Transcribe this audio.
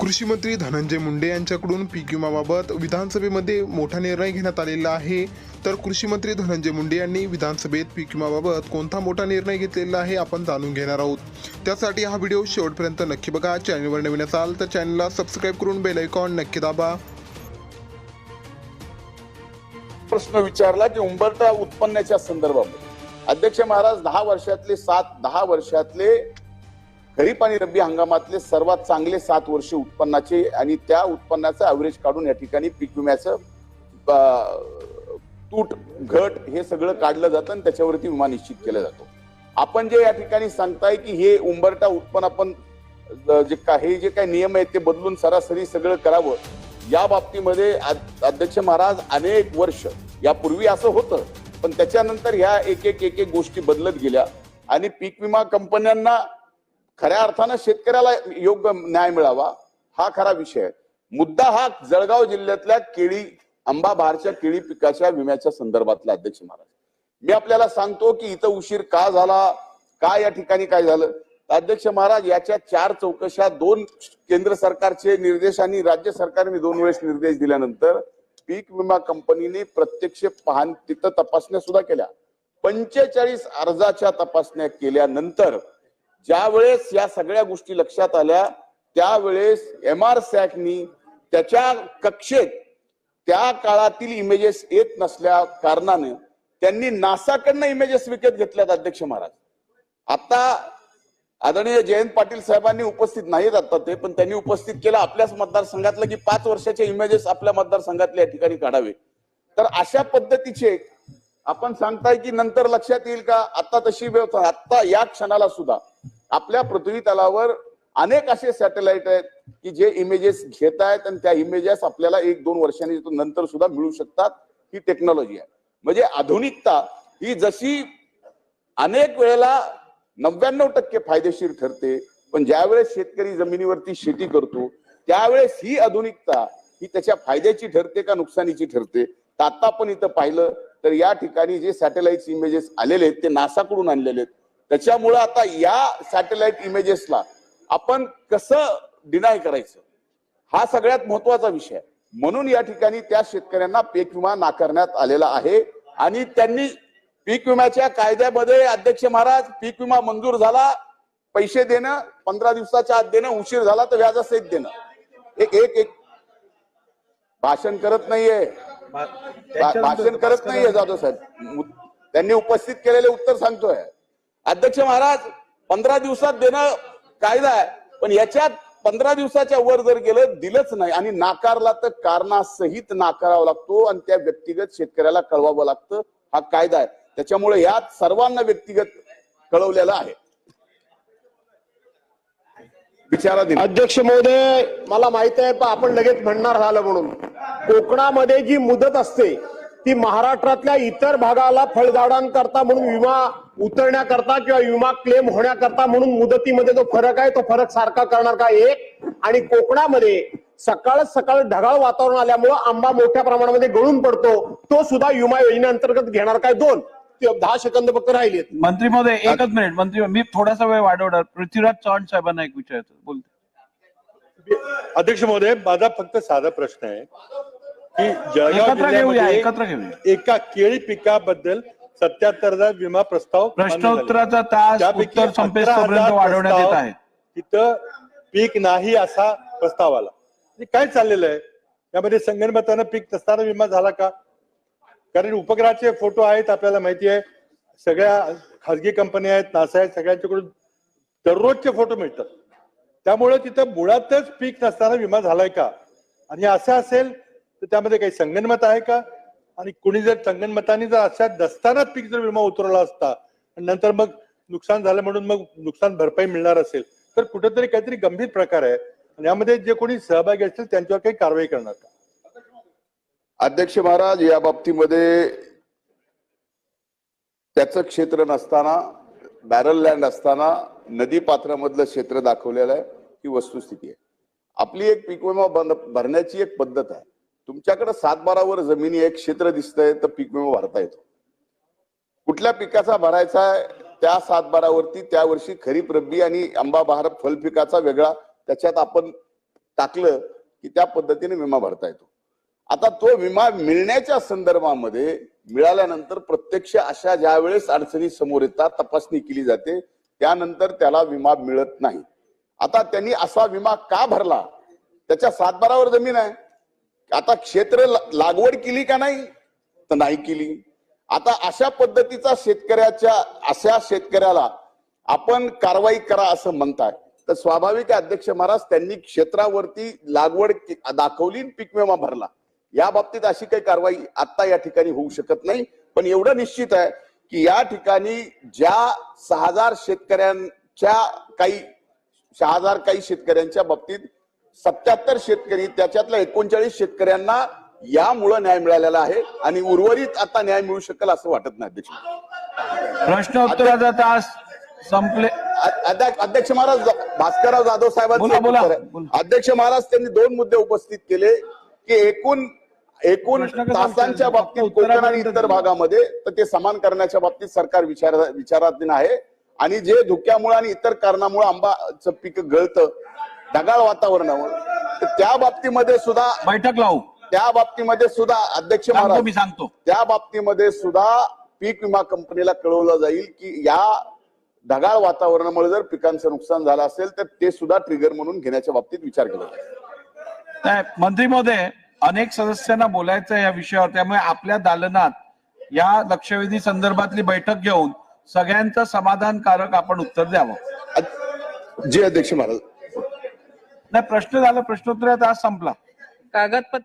कृषी मंत्री धनंजय मुंडे यांच्याकडून पीक विमाबाबत विधानसभेमध्ये मोठा निर्णय घेण्यात आलेला आहे. तर कृषी मंत्री धनंजय मुंडे यांनी विधानसभेत पीक विमाबाबत कोणता मोठा निर्णय घेतलेला आहे आपण जाणून घेणार आहोत. त्यासाठी हा व्हिडिओ शेवटपर्यंत नक्की बघा. चॅनलवर नवीन असाल तर चॅनलला सबस्क्राईब करून बेल आयकॉन नक्की दाबा. प्रश्न विचारला की उंबरटा उत्पन्नाच्या संदर्भामध्ये. अध्यक्ष महाराज दहा वर्षातले सात दहा वर्षातले खरीप आणि रब्बी हंगामातले सर्वात चांगले सात वर्ष उत्पन्नाचे आणि त्या उत्पन्नाचं ॲव्हरेज काढून या ठिकाणी पीक विम्याचं तूट घट हे सगळं काढलं जातं आणि त्याच्यावरती विमा निश्चित केला जातो. आपण जे या ठिकाणी सांगताय की हे उंबरटा उत्पन्न आपण जे काही जे काही नियम आहेत ते बदलून सरासरी सगळं करावं या बाबतीमध्ये अध्यक्ष महाराज अनेक वर्ष यापूर्वी असं होतं पण त्याच्यानंतर ह्या एक एक एक एक गोष्टी बदलत गेल्या आणि पीक विमा कंपन्यांना खऱ्या अर्थानं शेतकऱ्याला योग्य न्याय मिळावा हा खरा विषय आहे. मुद्दा हा जळगाव जिल्ह्यातल्या केळी आंबा बहारच्या केळी पिकाच्या विम्याच्या संदर्भातला अध्यक्ष महाराज. मी आपल्याला सांगतो की इथं उशीर का झाला का या ठिकाणी काय झालं? अध्यक्ष महाराज याच्या चार चौकशा दोन केंद्र सरकारचे निर्देश आणि राज्य सरकारने दोन वेळेस निर्देश दिल्यानंतर पीक विमा कंपनीने प्रत्यक्ष पाहण तिथं तपासण्या सुद्धा केल्या. पंचेचाळीस अर्जाच्या तपासण्या केल्यानंतर ज्या वेळेस या सगळ्या गोष्टी लक्षात आल्या त्यावेळेस एम आर सॅकनी त्याच्या कक्षेत त्या काळातील इमेजेस येत नसल्या कारणाने त्यांनी नासाकडनं इमेजेस विकत घेतल्यात अध्यक्ष महाराज. आता आदरणीय जयंत पाटील साहेबांनी उपस्थित नाहीत आता ते पण त्यांनी उपस्थित केलं आपल्याच मतदारसंघातलं की पाच वर्षाचे इमेजेस आपल्या मतदारसंघातल्या या ठिकाणी काढावे. तर अशा पद्धतीचे आपण सांगताय की नंतर लक्षात येईल का? आता तशी व्यवस्था आता या क्षणाला सुद्धा. आपल्या पृथ्वी तलावर अनेक असे सॅटेलाइट आहेत की जे इमेजेस घेत आहेत आणि त्या इमेजेस आपल्याला एक दोन वर्षांनी नंतर सुद्धा मिळू शकतात. ही टेक्नॉलॉजी आहे. म्हणजे आधुनिकता ही जशी अनेक वेळेला नव्याण्णव टक्के फायदेशीर ठरते पण ज्यावेळेस शेतकरी जमिनीवरती शेती करतो त्यावेळेस ही आधुनिकता ही त्याच्या फायद्याची ठरते का नुकसानीची ठरते? तर आता आपण इथं पाहिलं तर या ठिकाणी जे सॅटेलाइट इमेजेस आलेले आहेत ते नासाकडून आणलेले आहेत. त्याच्यामुळं आता या सॅटेलाइट इमेजेसला आपण कसं डिनाय करायचं? हा सगळ्यात महत्त्वाचा विषय. आहे म्हणून या ठिकाणी त्या शेतकऱ्यांना पीक विमा नाकारण्यात आलेला आहे आणि त्यांनी पीक विम्याच्या कायद्यामध्ये अध्यक्ष महाराज पीक विमा मंजूर झाला पैसे देणं पंधरा दिवसाच्या आत देणं उशीर झाला तर व्याजासहित देणं. एक एक एक. भाषण करत नाहीये. भाषण करत नाहीये जाधव साहेब. त्यांनी उपस्थित केलेले उत्तर सांगतोय. अध्यक्ष महाराज पंधरा दिवसात देणं कायदा आहे पण याच्यात पंधरा दिवसाच्या वर जर गेलं दिलंच नाही. आणि नाकारला तर कारणासहित नाकारावा लागतो आणि त्या व्यक्तिगत शेतकऱ्याला कळवावं लागतं. हा कायदा आहे. त्याच्यामुळे यात सर्वांना व्यक्तिगत कळवलेलं आहे. विचारा अध्यक्ष महोदय मला माहीत आहे पण आपण लगेच म्हणणार झालं म्हणून. कोकणामध्ये जी मुदत असते ती महाराष्ट्रातल्या इतर भागाला फळझाडांकरता म्हणून विमा उतरण्याकरता किंवा विमा क्लेम होण्याकरता म्हणून मुदतीमध्ये जो फरक आहे तो फरक सारखा करणार का एक? आणि कोकणामध्ये सकाळ सकाळ ढगाळ वातावरण आल्यामुळं आंबा मोठ्या प्रमाणामध्ये गळून पडतो. तो सुद्धा विमा योजनेअंतर्गत घेणार काय दोन? ते दहा सेकंद फक्त राहिलेत. मंत्री महोदय एकच मिनिट. मंत्री मी थोडासा वेळ वाढवणार. पृथ्वीराज चव्हाण साहेबांना एक विचारायचं बोलते. अध्यक्ष महोदय माझा फक्त साधा प्रश्न आहे. की जळगाव एकत्र घेऊया जिल्ह्यामध्ये एकत्र घेऊया. एका केळी पिकाबद्दल सत्याहत्तर हजार विमा प्रस्ताव मान्य झाले. प्रश्नोत्तराचा तास त्यापैकी उत्तर संपेस 11,000 तोपर्यंत वाढवण्यात येत आहे. तिथं पीक नाही असा प्रस्ताव आला. म्हणजे काय चाललेलं आहे? त्यामध्ये संगणमतानं पीक नसताना विमा झाला का? कारण उपग्रहाचे फोटो आहेत आपल्याला माहिती आहे. सगळ्या खाजगी कंपन्या आहेत नासा आहेत सगळ्यांच्याकडून दररोजचे फोटो मिळतात. त्यामुळे तिथं मुळातच पीक नसताना विमा झालाय का? आणि असं असेल तर त्यामध्ये काही संगणमत आहे का? आणि कुणी जर संगणमताने जर अशा नसतानाच पीक जर विमा उतरवला असता आणि नंतर मग नुकसान झालं म्हणून मग नुकसान भरपाई मिळणार असेल तर कुठेतरी काहीतरी गंभीर प्रकार आहे. आणि यामध्ये जे कोणी सहभागी असतील त्यांच्यावर काही कारवाई करणार का? अध्यक्ष महाराज या बाबतीमध्ये त्याचं क्षेत्र नसताना बॅरल लँड असताना नदी पात्रामधलं क्षेत्र दाखवलेलं आहे ही वस्तुस्थिती आहे. आपली एक पीक विमा बंद भरण्याची एक पद्धत आहे. तुमच्याकडे सातबारावर जमिनी एक क्षेत्र दिसतंय तर पीक विमा भरता येतो. कुठल्या पिकाचा भरायचा आहे त्या सातबारावरती त्या वर्षी खरीप रब्बी आणि आंबा बहार फल पिकाचा वेगळा त्याच्यात आपण टाकलं की त्या पद्धतीने विमा भरता येतो. आता तो विमा मिळण्याच्या संदर्भामध्ये मिळाल्यानंतर प्रत्यक्ष अशा ज्या वेळेस अडचणी समोर येतात तपासणी केली जाते त्यानंतर त्याला विमा मिळत नाही. आता त्यांनी असा विमा का भरला? त्याच्या सातबारावर जमीन आहे. आता क्षेत्र लागवड केली का नाही? तर नाही केली. आता अशा पद्धतीचा शेतकऱ्याच्या अशा शेतकऱ्याला आपण कारवाई करा असं म्हणताय. तर स्वाभाविक अध्यक्ष महाराज त्यांनी क्षेत्रावरती लागवड दाखवली पीक विमा भरला. या बाबतीत अशी काही कारवाई आता या ठिकाणी होऊ शकत नाही. पण एवढं निश्चित आहे की या ठिकाणी ज्या सहा हजार शेतकऱ्यांच्या काही सहा हजार काही शेतकऱ्यांच्या बाबतीत सत्याहत्तर शेतकरी त्याच्यातल्या एकोणचाळीस शेतकऱ्यांना यामुळं न्याय मिळालेला आहे आणि उर्वरित आता न्याय मिळू शकेल असं वाटत नाही अध्यक्ष प्रश्न उत्तराचा तास संपले अध्यक्ष महाराज भास्करराव जाधव साहेबांचं. अध्यक्ष महाराज त्यांनी दोन मुद्दे उपस्थित केले की एकूण एकूण तासांच्या? बाबतीत कोकण आणि इतर. भागामध्ये तर ते समान करण्याच्या बाबतीत सरकार विचार विचाराधीन आहे आणि जे धुक्यामुळे आणि इतर कारणामुळे आंबाचं पीक गळतं ढगाळ वातावरणामुळे तर त्या बाबतीमध्ये सुद्धा बैठक लावू. त्या बाबतीमध्ये सुद्धा अध्यक्ष महाराज मी सांगतो. त्या बाबतीमध्ये सुद्धा पीक विमा कंपनीला कळवलं जाईल की या ढगाळ वातावरणामुळे जर पिकांचं नुकसान झालं असेल तर ते सुद्धा ट्रिगर म्हणून घेण्याच्या बाबतीत विचार केला जाईल. मंत्री महोदय अनेक सदस्यांना बोलायचं या विषयावर त्यामुळे आपल्या दालनात या लक्षवेधी संदर्भातली बैठक घेऊन सगळ्यांचं समाधानकारक आपण उत्तर द्यावं. जी अध्यक्ष महाराज नाही प्रश्न झाला प्रश्नोत्तराचा आज संपला. कागदपत्र